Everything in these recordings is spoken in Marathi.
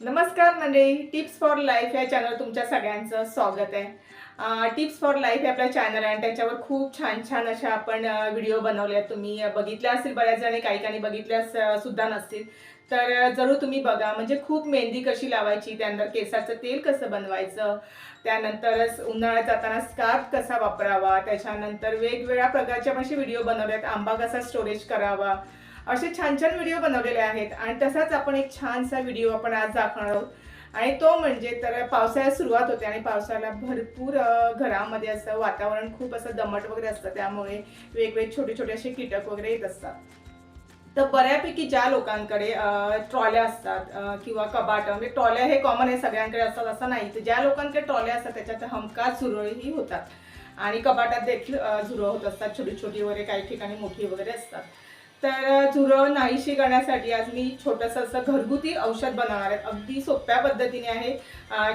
नमस्कार मंडळी टिप्स फॉर लाईफ या चॅनल तुमच्या सगळ्यांचं स्वागत आहे. टिप्स फॉर लाईफ हे आपलं चॅनल आहे आणि त्याच्यावर खूप छान छान अशा आपण व्हिडिओ बनवले आहेत तुम्ही बघितल्या असतील बऱ्याच जणी काही काही बघितल्या सुद्धा नसतील. तर जरूर तुम्ही बघा. म्हणजे खूप मेहंदी कशी लावायची त्यानंतर केसाचं तेल कसं बनवायचं त्यानंतर उन्हाळ्यात जाताना स्कार्फ कसा वापरावा त्याच्यानंतर वेगवेगळ्या प्रकारचे असे व्हिडिओ बनवले आहेत आंबा कसा स्टोरेज करावा असे छान छान व्हिडिओ बनवलेले आहेत. आणि तसाच आपण एक छानसा व्हिडिओ आपण आज दाखवणार आहोत. आणि तो म्हणजे तर पावसाळ्यात सुरुवात होते आणि पावसाळ्याला भरपूर घरामध्ये असं वातावरण खूप असं दमट वगैरे असतं. त्यामुळे वेगवेगळे छोटे छोटे असे कीटक वगैरे येत असतात. तर बऱ्यापैकी ज्या लोकांकडे ट्रॉल्या असतात किंवा कबाट म्हणजे ट्रॉल्या हे कॉमन आहे सगळ्यांकडे असतात असं नाही. तर ज्या लोकांकडे ट्रॉल्या असतात त्याच्यात हमखास झुरळही होतात. आणि कपाटात देखील झुरळ होत असतात छोटी छोटी वगैरे काही ठिकाणी मोठी वगैरे असतात. तर झुरळ नाहीशी करण्यासाठी आज मी छोटंसं असं घरगुती औषध बनवणार आहे. अगदी सोप्या पद्धतीने आहे.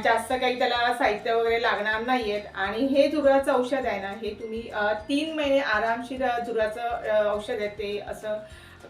जास्त काही त्याला साहित्य वगैरे लागणार नाही आहेत आणि हे झुरळाचं औषध आहे ना हे तुम्ही तीन महिने आरामशीर अं, झुरळाचं औषध आहे ते असं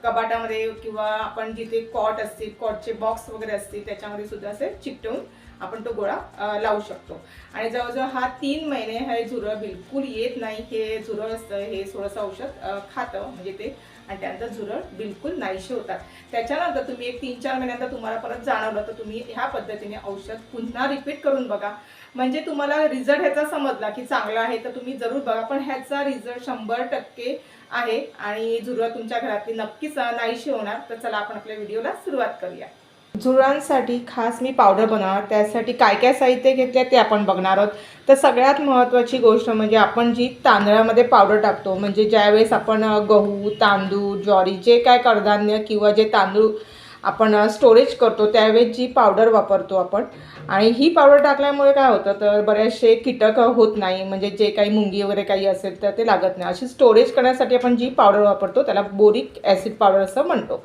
कपाटामध्ये किंवा आपण जिथे कॉट असतील कॉटचे बॉक्स वगैरे असतील त्याच्यामध्ये सुद्धा असे चिकटवून आपण तो गोळा लावू शकतो. आणि जवळजवळ हा तीन महिने हे झुरळ बिलकुल येत नाही. हे झुरळ असतं हे थोडंसं औषध खातं. म्हणजे ते आणि त्यानंतर झुरळ बिलकुल नाहीशी होतात. त्याच्यानंतर तुम्ही एक तीन चार महिन्यानंतर तुम्हाला परत जाणवलं तर तुम्ही ह्या पद्धतीने औषध पुन्हा रिपीट करून बघा. म्हणजे तुम्हाला रिझल्ट ह्याचा समजला की चांगला आहे तर तुम्ही जरूर बघा. पण ह्याचा रिझल्ट शंभर टक्के आहे आणि झुरळ तुमच्या घरातली नक्कीच नाहीशी होणार. तर चला आपण आपल्या व्हिडिओला सुरुवात करूया. झुरळांसाठी खास मी पावडर बनवणार. त्यासाठी काय काय साहित्य घेतले ते आपण बघणार आहोत. तर सगळ्यात महत्त्वाची गोष्ट म्हणजे आपण जी तांदळामध्ये पावडर टाकतो म्हणजे ज्यावेळेस आपण गहू तांदूळ ज्वारी जे काय कडधान्य किंवा जे तांदूळ आपण स्टोरेज करतो त्यावेळेस जी पावडर वापरतो आपण. आणि ही पावडर टाकल्यामुळे काय होतं तर बरेचसे कीटक होत नाही. म्हणजे जे काही मुंगी वगैरे काही असेल तर ते लागत नाही. अशी स्टोरेज करण्यासाठी आपण जी पावडर वापरतो त्याला बोरिक ॲसिड पावडर असं म्हणतो.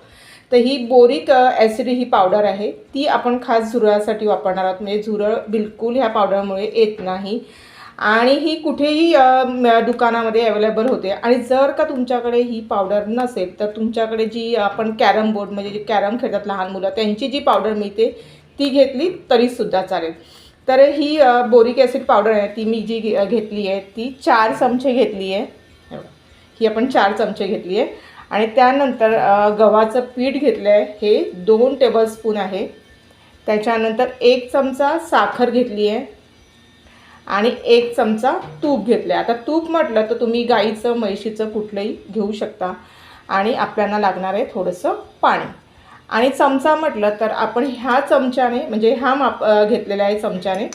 तर ही बोरिक ॲसिड ही पावडर आहे. ती आपण खास झुरळासाठी वापरणार आहोत. म्हणजे झुरळ बिलकुल ह्या पावडरमुळे येत नाही. आणि ही कुठेही दुकानामध्ये अवेलेबल होते. आणि जर का तुमच्याकडे ही पावडर नसेल तर तुमच्याकडे जी आपण कॅरम बोर्ड म्हणजे जे कॅरम खेळतात लहान मुलं त्यांची जी पावडर मिळते ती घेतली तरीसुद्धा चालेल. तर ही बोरिक ॲसिड पावडर आहे. ती मी जी घे- घेतली आहे ती चार चमचे घेतली आहे. ही आपण चार चमचे घेतली आहे. आणि त्यानंतर गव्हाचं पीठ घेतलं आहे हे दोन टेबलस्पून आहे. त्याच्यानंतर एक चमचा साखर घेतली आहे आणि एक चमचा तूप घेतलं आहे आता तूप म्हटलं तर तुम्ही गाईचं म्हैशीचं कुठलंही घेऊ शकता. आणि आपल्याला लागणार आहे थोडंसं पाणी. आणि चमचा म्हटलं तर आपण ह्या चमच्याने म्हणजे ह्या माप घेतलेला आहे चमच्याने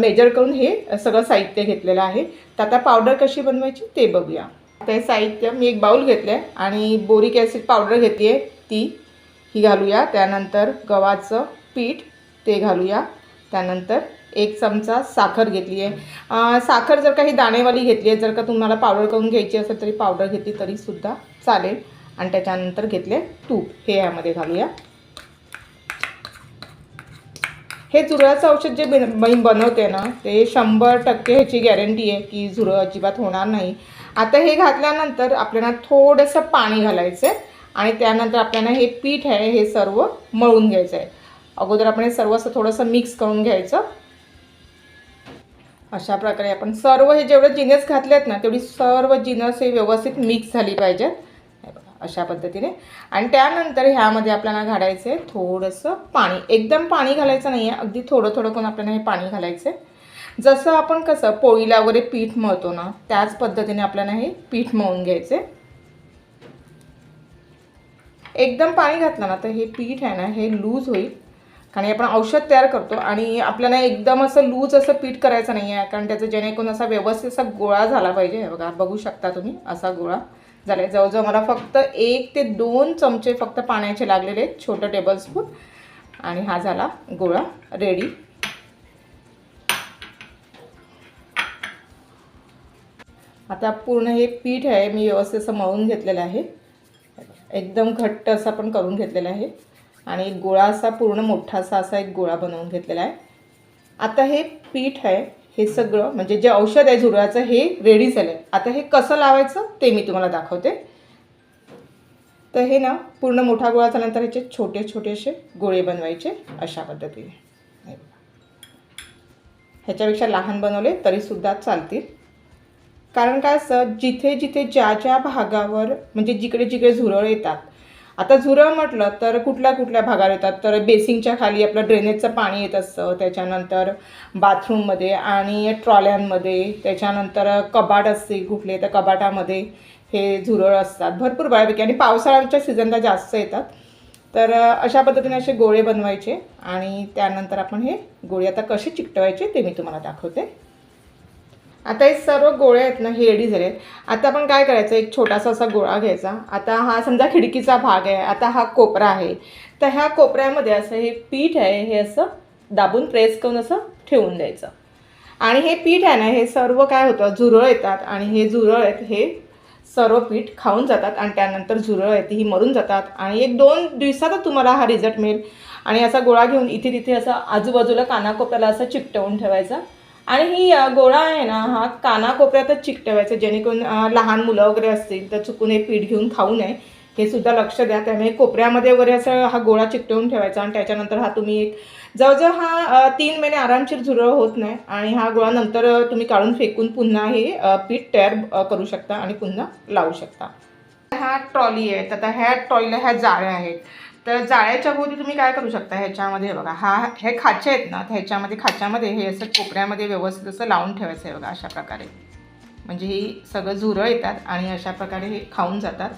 मेजर करून हे सगळं साहित्य घेतलेलं आहे. तर आता पावडर कशी बनवायची ते बघूया. ते साहित्य मी एक बाऊल घेतले आणि बोरिक ॲसिड पावडर घेतली आहे ती. ही घालूया. त्यानंतर गव्हाचं पीठ ते घालूया. त्यानंतर एक चमचा साखर घेतली आहे साखर जर काही दाणेवाली घेतली आहे जर का तुम्हाला पावडर करून घ्यायची असेल तरी पावडर घेतली तरीसुद्धा चालेल. आणि त्याच्यानंतर घेतले तूप. हे यामध्ये घालूया. हे झुरळाचं औषध जे बिन मी बनवते ना ते शंभर टक्के ह्याची गॅरंटी आहे की झुरळ अजिबात होणार नाही. आता हे घातल्यानंतर आपल्याला थोडंसं पाणी घालायचं आहे आणि त्यानंतर आपल्याला हे पीठ आहे हे सर्व मळून घ्यायचं आहे अगोदर आपण हे सर्व असं थोडंसं मिक्स करून घ्यायचं. अशा प्रकारे आपण सर्व हे जेवढे जिनस घातलेत ना तेवढी सर्व जिनस हे व्यवस्थित मिक्स झाली पाहिजेत. अशा पद्धतीने. आणि त्यानंतर ह्यामध्ये आपल्याला घालायचं आहे थोडंसं पाणी. एकदम पाणी घालायचं नाही आहे अगदी थोडं थोडं करून आपल्याला हे पाणी घालायचं आहे. जसं आपण कसं पोळीला वगैरे पीठ मळतो ना त्याच पद्धतीने आपल्याला हे पीठ मळून घ्यायचं आहे एकदम पाणी घातलं ना तर हे पीठ आहे ना हे लूज होईल. कारण आपण औषध तयार करतो आणि आपल्याला एकदम असं लूज असं पीठ करायचं नाही आहे कारण त्याचं जेणेकरून असा व्यवस्थित असा गोळा झाला पाहिजे. हे बघा बघू शकता तुम्ही असा गोळा. झाले. जवळजवळ मला फक्त एक ते दोन चमचे फक्त पाण्याचे लागलेले आहेत छोटं टेबलस्पून आणि हा झाला गोळा रेडी आता पूर्ण हे पीठ आहे मी व्यवस्थित असं मळून घेतलेलं आहे. एकदम घट्ट असं पण करून घेतलेलं आहे. आणि गोळा असा पूर्ण मोठासा असा एक गोळा बनवून घेतलेला आहे. आता हे पीठ आहे हे सगळं म्हणजे जे औषध आहे झुरळाचं हे रेडी झालं आहे आता हे कसं लावायचं ते मी तुम्हाला दाखवते. तर हे ना पूर्ण मोठा गोळा झाल्यानंतर ह्याचे छोटे छोटे असे गोळे बनवायचे अशा पद्धतीने. ह्याच्यापेक्षा लहान बनवले तरीसुद्धा चालतील. कारण काय असतं जिथे जिथे ज्या ज्या भागावर म्हणजे जिकडे जिकडे झुरळ येतात आता झुरळ म्हटलं तर कुठल्या कुठल्या भागावर येतात? तर बेसिंगच्या खाली आपलं ड्रेनेजचं पाणी येत असतं त्याच्यानंतर बाथरूममध्ये आणि ट्रॉल्यांमध्ये त्याच्यानंतर कबाट असते कुठले तर कबाटामध्ये हे झुरळ असतात. भरपूर बऱ्यापैकी. आणि पावसाळ्याच्या सीझनला जास्त येतात. तर अशा पद्धतीने असे गोळे बनवायचे आणि त्यानंतर आपण हे गोळे आता कसे चिकटवायचे ते मी तुम्हाला दाखवते. आता हे सर्व गोळे आहेत ना हे रेडी झाले आहेत आता आपण काय करायचं? एक छोटासा असा गोळा घ्यायचा. आता हा समजा खिडकीचा भाग आहे. आता हा कोपरा आहे. तर ह्या कोपऱ्यामध्ये असं हे पीठ आहे हे असं दाबून प्रेस करून असं ठेवून द्यायचं. आणि हे पीठ आहे ना हे सर्व काय होतं? झुरळ येतात. आणि हे झुरळ आहेत हे सर्व पीठ खाऊन जातात आणि त्यानंतर झुरळ आहेत ही मरून जातात. आणि एक दोन दिवसातच तुम्हाला हा रिझल्ट मिळेल. आणि असा गोळा घेऊन इथे तिथे असं आजूबाजूला कानाकोपऱ्याला असं चिकटवून ठेवायचा. आणि ही गोळा आहे ना हा कानाकोपऱ्यातच चिकटवायचा जेणेकरून लहान मुलं वगैरे असतील तर चुकून हे पीठ घेऊन खाऊ नये. हे सुद्धा लक्ष द्या. त्यामुळे कोपऱ्यामध्ये वगैरे असं हा गोळा चिकटवून ठेवायचा आणि त्याच्यानंतर हा तुम्ही एक जवळजवळ हा तीन महिने आरामशीर झुरळ होत नाही आणि हा गोळा नंतर तुम्ही काढून फेकून पुन्हा हे पीठ तयार करू शकता आणि पुन्हा लावू शकता. ह्या ट्रॉली आहेत आता ह्या ट्रॉलीला ह्या जाळ्या आहेत. तर जाळ्याच्या भोवती तुम्ही काय करू शकता ह्याच्यामध्ये हे बघा हा हे खाचे आहेत ना तर ह्याच्यामध्ये खाच्यामध्ये हे असं कोपऱ्यामध्ये व्यवस्थित असं लावून ठेवायचं आहे बघा अशा प्रकारे. म्हणजे ही सगळं झुरं येतात आणि अशा प्रकारे हे खाऊन जातात.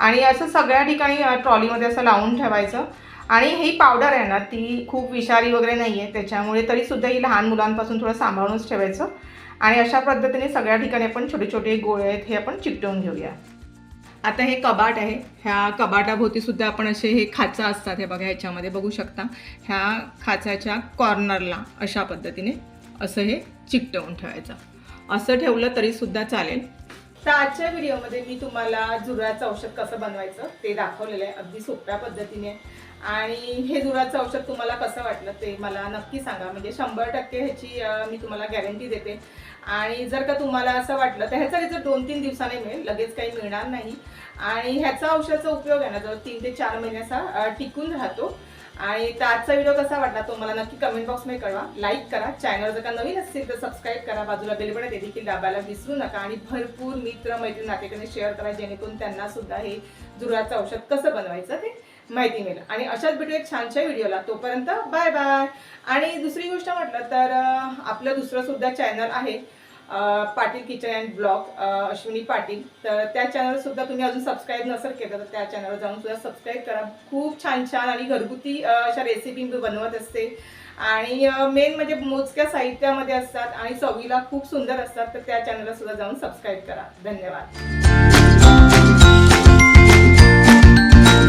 आणि असं सगळ्या ठिकाणी ट्रॉलीमध्ये असं लावून ठेवायचं. आणि ही पावडर आहे ना ती खूप विषारी वगैरे नाही आहे त्याच्यामुळे तरीसुद्धा ही लहान मुलांपासून थोडं सांभाळूनच ठेवायचं. आणि अशा पद्धतीने सगळ्या ठिकाणी आपण छोटे छोटे गोळे आहेत हे आपण चिकटवून घेऊया. आता हे कबाट आहे. ह्या कबाटाभोवती सुद्धा आपण असे हे खाचा असतात हे बघा ह्याच्यामध्ये बघू शकता. ह्या खाचाच्या कॉर्नरला अशा पद्धतीने असं हे चिकटवून ठेवायचं. असं ठेवलं तरी सुद्धा चालेल. तर आजच्या व्हिडिओमध्ये मी तुम्हाला जुराचं औषध कसं बनवायचं ते दाखवलेलं आहे. अगदी सोप्या पद्धतीने. आणि हे जुराचं औषध तुम्हाला कसं वाटलं ते मला नक्की सांगा. म्हणजे शंभर टक्के ह्याची मी तुम्हाला गॅरंटी देते. आणि जर का तुम्हाला असं वाटलं तर ह्याचा रिझल्ट दोन तीन दिवसाने मिळेल. लगेच काही मिळणार नाही. आणि ह्याचा औषधाचा उपयोग आहे ना जवळ तीन ते चार महिन्याचा टिकून राहतो. आणि तर आजचा व्हिडिओ कसा वाटला तो मला नक्की कमेंट बॉक्समध्ये कळवा. लाईक करा. चॅनल जर का नवीन असतील तर सबस्क्राईब करा. बाजूला बेलबटन ते देखील दाबायला विसरू नका. आणि भरपूर मित्र मैत्रीण नातेकडे शेअर करा जेणेकरून त्यांना सुद्धा हे जुराचं औषध कसं बनवायचं ते माहिती मिळेल. आणि अशाच भेटू एक छानशा व्हिडिओला तोपर्यंत बाय बाय आणि दुसरी गोष्ट म्हटलं तर आपलं दुसरं सुद्धा चॅनल आहे Patil kitchen and blog Ashwini Patil. तर त्या चॅनलसुद्धा तुम्ही अजून सबस्क्राईब नसेल केलं तर त्या चॅनलवर जाऊन सुद्धा सबस्क्राईब करा. खूप छान छान आणि घरगुती अशा रेसिपी मी बनवत असते. आणि मेन म्हणजे मोजक्या साहित्यामध्ये असतात आणि चवीला खूप सुंदर असतात तर त्या चॅनलला सुद्धा जाऊन सबस्क्राईब करा. धन्यवाद.